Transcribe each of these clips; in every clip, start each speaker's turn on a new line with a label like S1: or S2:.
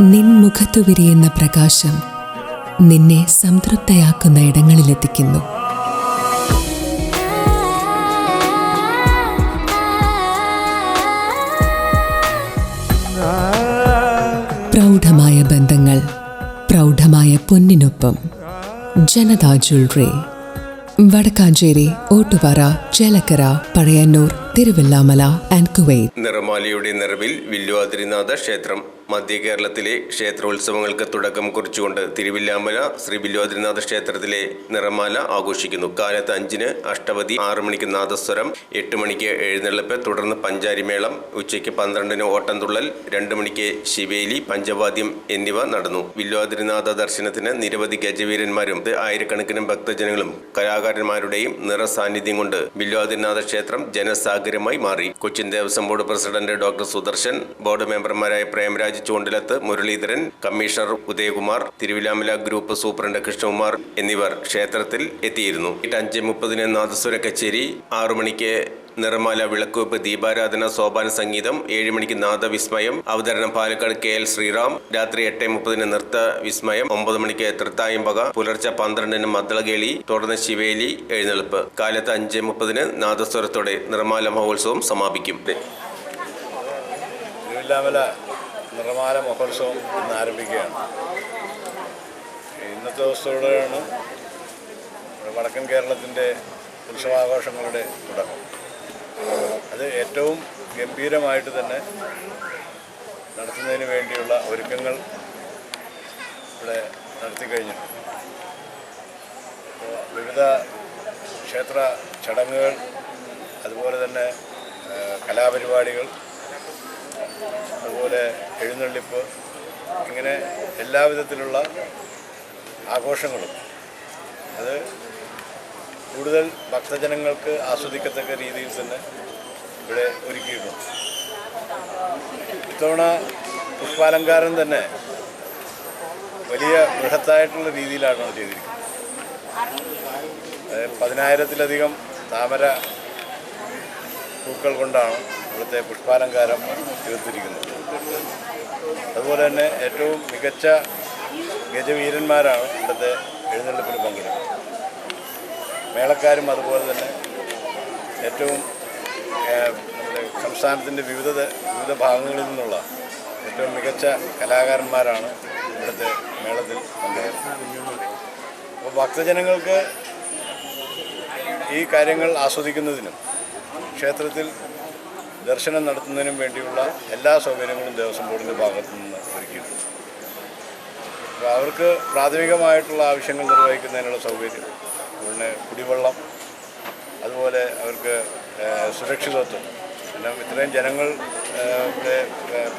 S1: നിൻ മുഖത്തു വിരിയുന്ന പ്രകാശം നിന്നെ സംതൃപ്തയാക്കുന്ന ഇടങ്ങളിലെത്തിക്കുന്നു. പ്രൗഢമായ ബന്ധങ്ങൾ പ്രൗഢമായ പൊന്നിനൊപ്പം. Janatha jewellery Vadakkanchery Ottupara Chelakkara Pazhayannur Thiruvilwamala and Kuwait.
S2: നിറമാലയുടെ നിറവിൽ വില്ലുവാതിരിനാഥ ക്ഷേത്രം. മധ്യ കേരളത്തിലെ ക്ഷേത്രോത്സവങ്ങൾക്ക് തുടക്കം കുറിച്ചുകൊണ്ട് തിരുവില്ലാമല ശ്രീ വില്ലുവാതിരിനാഥ ക്ഷേത്രത്തിലെ നിറമാല ആഘോഷിക്കുന്നു. കാലത്ത് അഞ്ചിന് അഷ്ടപതി ആറ് മണിക്ക് നാദസ്വരം എട്ട് മണിക്ക് എഴുന്നള്ളിപ്പ് തുടർന്ന് പഞ്ചാരിമേളം ഉച്ചയ്ക്ക് പന്ത്രണ്ടിന് ഓട്ടംതുള്ളൽ രണ്ട് മണിക്ക് ശിവേലി പഞ്ചവാദ്യം എന്നിവ നടന്നു. വില്ലുവാതിരിനാഥ ദർശനത്തിന് നിരവധി ഗജവീരന്മാരും ആയിരക്കണക്കിന് ഭക്തജനങ്ങളും കലാകാരന്മാരുടെയും നിറസാന്നിധ്യം കൊണ്ട് വില്ലുവാതിരിനാഥ ക്ഷേത്രം ജനസാഗരമായി മാറി. Cochin Devaswom board president doctor Sudarshan board മെമ്പർമാരായ Premaraj Choondilath Muraleedharan commissioner Udayakumar Thiruvilwamala group superintendent Krishnakumar എന്നിവർ ക്ഷേത്രത്തിൽ എത്തിയിരുന്നു. അഞ്ച് മുപ്പതിന് നാദസ്വര കച്ചേരി ആറു മണിക്ക് നിറമാല വിളക്കുവെപ്പ് ദീപാരാധന സോപാന സംഗീതം ഏഴുമണിക്ക് നാദവിസ്മയം അവതരണം പാലക്കാട് കെ എൽ ശ്രീറാം രാത്രി എട്ട് മുപ്പതിന് നൃത്ത വിസ്മയം ഒമ്പത് മണിക്ക് തൃത്തായം പക പുലർച്ചെ പന്ത്രണ്ടിന് മദ്ദളകേളി തുടർന്ന് ശിവേലി എഴുന്നള്ളിപ്പ്. കാലത്ത് അഞ്ച് മുപ്പതിന് നാദസ്വരത്തോടെ നിർമാല മഹോത്സവം സമാപിക്കും.
S3: നിറമാല മഹോത്സവം ഇന്ന് ആരംഭിക്കുകയാണ്. ഇന്നത്തെ ദിവസത്തോടെയാണ് വടക്കൻ കേരളത്തിന്റെ ഉത്സവാഘോഷങ്ങളുടെ തുടക്കം. അത് ഏറ്റവും ഗംഭീരമായിട്ട് തന്നെ നടത്തുന്നതിന് വേണ്ടിയുള്ള ഒരുക്കങ്ങൾ ഇവിടെ നടത്തി അപ്പോൾ വിവിധ ക്ഷേത്ര ചടങ്ങുകൾ അതുപോലെ തന്നെ കലാപരിപാടികൾ അതുപോലെ എഴുന്നള്ളിപ്പ് ഇങ്ങനെ എല്ലാവിധത്തിലുള്ള ആഘോഷങ്ങളും. അത് കൂടുതൽ ഭക്തജനങ്ങൾക്ക് ആസ്വദിക്കത്തക്ക രീതിയിൽ തന്നെ ഇവിടെ ഒരുക്കിയിട്ടുണ്ട്. ഇത്തവണ പുഷ്പാലങ്കാരം തന്നെ വലിയ ബൃഹത്തായിട്ടുള്ള രീതിയിലാണ് ചെയ്തിരിക്കുന്നത്. പതിനായിരത്തിലധികം താമര പൂക്കൾ കൊണ്ടാണ് ഇവിടുത്തെ പുഷ്പാലങ്കാരം തീർത്തിരിക്കുന്നത് അതുപോലെ തന്നെ ഏറ്റവും മികച്ച ഗജവീരന്മാരാണ് ഇവിടുത്തെ എഴുന്നള്ളിപ്പിന് പങ്കെടുക്കുന്നത്. മേളക്കാരും അതുപോലെ തന്നെ ഏറ്റവും നമ്മുടെ സംസ്ഥാനത്തിന്റെ വിവിധ വിവിധ ഭാഗങ്ങളിൽ നിന്നുള്ള ഏറ്റവും മികച്ച കലാകാരന്മാരാണ് ഇവിടുത്തെ മേളത്തിൽ പങ്കെടുക്കുന്നത്. അപ്പോൾ ഭക്തജനങ്ങൾക്ക് ഈ കാര്യങ്ങൾ ആസ്വദിക്കുന്നതിനും ക്ഷേത്രത്തിൽ ദർശനം നടത്തുന്നതിനും വേണ്ടിയുള്ള എല്ലാ സൗകര്യങ്ങളും ദേവസ്വം ബോർഡിന്റെ ഭാഗത്തു നിന്ന് ഒരുക്കിയിട്ടുണ്ട്. അപ്പോൾ അവർക്ക് പ്രാഥമികമായിട്ടുള്ള ആവശ്യങ്ങൾ നിർവഹിക്കുന്നതിനുള്ള സൗകര്യം പിന്നെ കുടിവെള്ളം അതുപോലെ അവർക്ക് സുരക്ഷിതത്വം. എല്ലാം ഇത്രയും ജനങ്ങൾ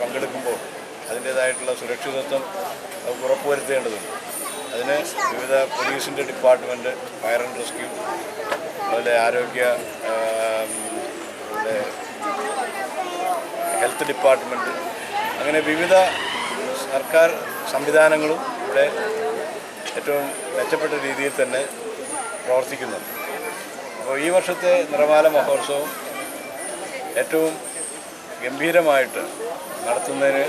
S3: പങ്കെടുക്കുമ്പോൾ അതിന്റേതായിട്ടുള്ള സുരക്ഷിതത്വം ഉറപ്പുവരുത്തേണ്ടതുണ്ട്. അതിന് വിവിധ പോലീസിന്റെ ഡിപ്പാർട്ട്മെന്റ് ഫയർ ആൻഡ് റെസ്ക്യൂ അതുപോലെ ആരോഗ്യ ഹെൽത്ത് ഡിപ്പാർട്ട്മെന്റ്. അങ്ങനെ വിവിധ സർക്കാർ സംവിധാനങ്ങളും ഇവിടെ ഏറ്റവും മെച്ചപ്പെട്ട രീതിയിൽ തന്നെ പ്രവർത്തിക്കുന്നുണ്ട്. അപ്പോൾ ഈ വർഷത്തെ നിറമാല മഹോത്സവം ഏറ്റവും ഗംഭീരമായിട്ട് നടത്തുന്നതിന്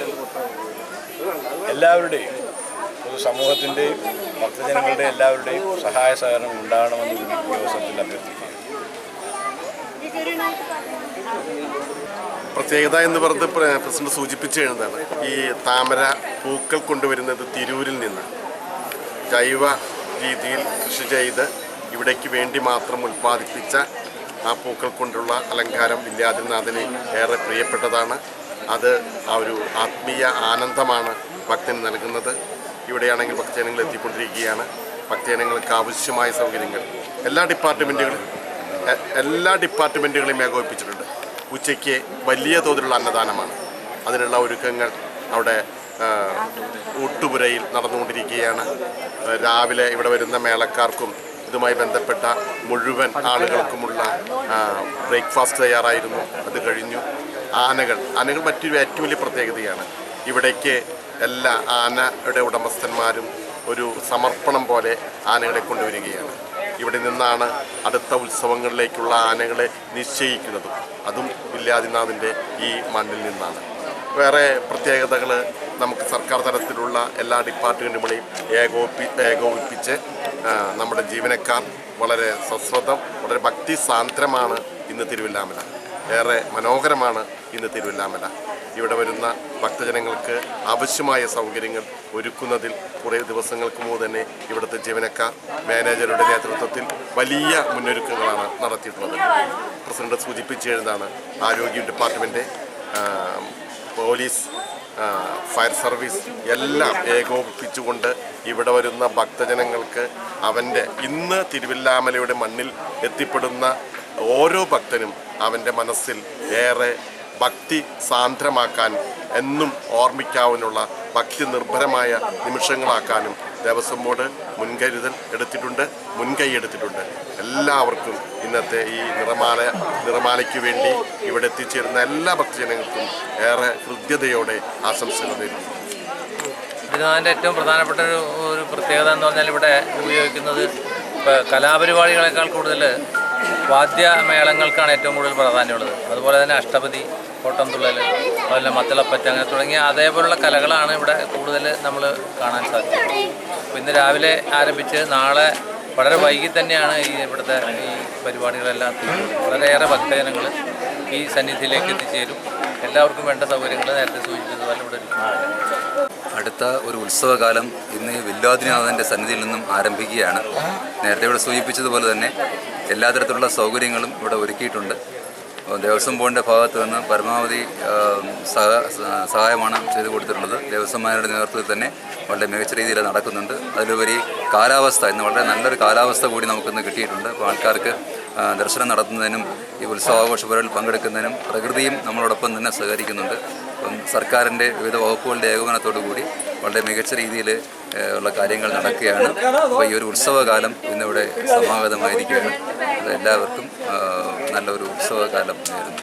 S3: എല്ലാവരുടെയും പൊതു സമൂഹത്തിന്റെയും ഭക്തജനങ്ങളുടെ എല്ലാവരുടെയും സഹായ സഹകരണം ഉണ്ടാകണമെന്ന് ഈ അഭ്യർത്ഥിക്കുക
S4: പ്രത്യേകത എന്ന് പറഞ്ഞത് പ്ര- പ്രസിഡന്റ് സൂചിപ്പിച്ചു കഴിഞ്ഞതാണ് ഈ താമര പൂക്കൾ കൊണ്ടുവരുന്നത് തിരൂരിൽ നിന്ന്. ജൈവ രീതിയിൽ കൃഷി ചെയ്ത് ഇവിടേക്ക് വേണ്ടി മാത്രം ഉൽപ്പാദിപ്പിച്ച ആ പൂക്കൾ കൊണ്ടുള്ള അലങ്കാരം വില്യാദിനാഥന് ഏറെ പ്രിയപ്പെട്ടതാണ്. അത് ആ ഒരു ആത്മീയ ആനന്ദമാണ് ഭക്തന് നൽകുന്നത്. ഇവിടെയാണെങ്കിൽ ഭക്തജനങ്ങൾ എത്തിക്കൊണ്ടിരിക്കുകയാണ്. ഭക്തജനങ്ങൾക്ക് ആവശ്യമായ സൗകര്യങ്ങൾ എല്ലാ ഡിപ്പാർട്ട്മെന്റുകളും എല്ലാ ഡിപ്പാർട്ട്മെന്റുകളെയും ഏകോപിപ്പിച്ചിട്ടുണ്ട്. ഉച്ചയ്ക്ക് വലിയ തോതിലുള്ള അന്നദാനമാണ്. അതിനുള്ള ഒരുക്കങ്ങൾ അവിടെ ഊട്ടുപുരയിൽ നടന്നുകൊണ്ടിരിക്കുകയാണ്. രാവിലെ ഇവിടെ വരുന്ന മേളക്കാർക്കും ഇതുമായി ബന്ധപ്പെട്ട മുഴുവൻ ആളുകൾക്കുമുള്ള ബ്രേക്ക്ഫാസ്റ്റ് തയ്യാറായിരുന്നു. അത് കഴിഞ്ഞു. ആനകൾ ആനകൾ മറ്റൊരു ഏറ്റവും വലിയ പ്രത്യേകതയാണ്. ഇവിടേക്ക് എല്ലാ ആനയുടെ ഉടമസ്ഥന്മാരും ഒരു സമർപ്പണം പോലെ ആനകളെ കൊണ്ടുവരികയാണ്. ഇവിടെ നിന്നാണ് അടുത്ത ഉത്സവങ്ങളിലേക്കുള്ള ആനകളെ നിശ്ചയിക്കുന്നത്. അതും വില്യാദിനാഥിന്റെ ഈ മണ്ണിൽ നിന്നാണ്. വേറെ പ്രത്യേകതകൾ നമുക്ക് സർക്കാർ തലത്തിലുള്ള എല്ലാ ഡിപ്പാർട്ട്മെന്റുകളെയും ഏകോപി ഏകോപിപ്പിച്ച് നമ്മുടെ ജീവനക്കാർ വളരെ സശ്രദ്ധം വളരെ ഭക്തി സാന്ദ്രമാണ് ഇന്ന് തിരുവില്ലാമല. ഏറെ മനോഹരമാണ് ഇന്ന് തിരുവില്ലാമല. ഇവിടെ വരുന്ന ഭക്തജനങ്ങൾക്ക് ആവശ്യമായ സൗകര്യങ്ങൾ ഒരുക്കുന്നതിൽ കുറേ ദിവസങ്ങൾക്ക് മുമ്പ് തന്നെ ഇവിടുത്തെ ജീവനക്കാർ മാനേജറുടെ നേതൃത്വത്തിൽ വലിയ മുന്നൊരുക്കങ്ങളാണ് നടത്തിയിട്ടുള്ളത്. പ്രസിഡന്റ് സൂചിപ്പിച്ചു കഴിഞ്ഞതാണ് ആരോഗ്യ ഡിപ്പാർട്ട്മെന്റ് പോലീസ് ഫയർ സർവീസ് എല്ലാം ഏകോപിപ്പിച്ചുകൊണ്ട് ഇവിടെ വരുന്ന ഭക്തജനങ്ങൾക്ക് അവന്റെ ഇന്ന് തിരുവില്ലാമലയുടെ മണ്ണിൽ എത്തിപ്പെടുന്ന ഓരോ ഭക്തനും അവന്റെ മനസ്സിൽ ഏറെ ഭക്തി സാന്ദ്രമാക്കാൻ എന്നും ഓർമ്മിക്കാവുന്ന ഭക്തി നിർഭരമായ നിമിഷങ്ങളാക്കാനും ദേവസ്വം ബോർഡ് മുൻകരുതൽ എടുത്തിട്ടുണ്ട് മുൻകൈ എടുത്തിട്ടുണ്ട് എല്ലാവർക്കും ഇന്നത്തെ ഈ നിറമാല നിറമാലയ്ക്ക് വേണ്ടി ഇവിടെ എത്തിച്ചേരുന്ന എല്ലാ ഭക്തജനങ്ങൾക്കും ഏറെ ഹൃദ്യതയോടെ ആശംസകൾ നേരുന്നു.
S5: ഇതിനതിന്റെ ഏറ്റവും പ്രധാനപ്പെട്ട ഒരു ഒരു പ്രത്യേകത എന്ന് പറഞ്ഞാൽ ഇവിടെ ഉപയോഗിക്കുന്നത് കലാപരിപാടികളെക്കാൾ കൂടുതൽ വാദ്യമേളങ്ങൾക്കാണ് ഏറ്റവും കൂടുതൽ പ്രാധാന്യമുള്ളത്. അതുപോലെ തന്നെ അഷ്ടപതി കോട്ടംതുള്ളൽ അതുപോലെ മത്തളപ്പറ്റ അങ്ങനെ തുടങ്ങിയ അതേപോലുള്ള കലകളാണ് ഇവിടെ കൂടുതൽ നമ്മൾ കാണാൻ സാധിക്കുന്നത്. അപ്പോൾ ഇന്ന് രാവിലെ ആരംഭിച്ച് നാളെ വളരെ വൈകി തന്നെയാണ് ഈ ഇവിടുത്തെ ഈ പരിപാടികളെല്ലാം വളരെയേറെ ഭക്തജനങ്ങൾ ഈ സന്നിധിയിലേക്ക് എത്തിച്ചേരും. എല്ലാവർക്കും വേണ്ട സൗകര്യങ്ങൾ നേരത്തെ സൂചിപ്പിച്ചതുപോലെ ഇവിടെ
S6: അടുത്ത ഒരു ഉത്സവകാലം ഇന്ന് വില്ലാദിനാഥന്റെ സന്നിധിയിൽ നിന്നും ആരംഭിക്കുകയാണ്. നേരത്തെ ഇവിടെ സൂചിപ്പിച്ചതുപോലെ തന്നെ എല്ലാ തരത്തിലുള്ള സൗകര്യങ്ങളും ഇവിടെ ഒരുക്കിയിട്ടുണ്ട്. ദേവസ്വം ബോർഡിന്റെ ഭാഗത്ത് നിന്ന് പരമാവധി സഹായമാണ് ചെയ്തു കൊടുത്തിട്ടുള്ളത്. ദേവസ്വന്മാരുടെ നേതൃത്വത്തിൽ തന്നെ വളരെ മികച്ച രീതിയിൽ നടക്കുന്നുണ്ട്. അതിലുപരി കാലാവസ്ഥ ഇന്ന് വളരെ നല്ലൊരു കാലാവസ്ഥ കൂടി നമുക്കിന്ന് കിട്ടിയിട്ടുണ്ട്. അപ്പോൾ ആൾക്കാർക്ക് ദർശനം നടത്തുന്നതിനും ഈ ഉത്സവാഘോഷ പരിപാടിയിൽ പങ്കെടുക്കുന്നതിനും പ്രകൃതിയും നമ്മളോടൊപ്പം തന്നെ സഹകരിക്കുന്നുണ്ട്. അപ്പം സർക്കാരിന്റെ വിവിധ വകുപ്പുകളുടെ ഏകോപനത്തോടു കൂടി വളരെ മികച്ച രീതിയിൽ ഉള്ള കാര്യങ്ങൾ നടക്കുകയാണ്. അപ്പോൾ ഈ ഒരു ഉത്സവകാലം ഇന്നിവിടെ സമാഗതമായിരിക്കുകയാണ്. എല്ലാവർക്കും നല്ലൊരു ഉത്സവകാലം നേരുന്നു.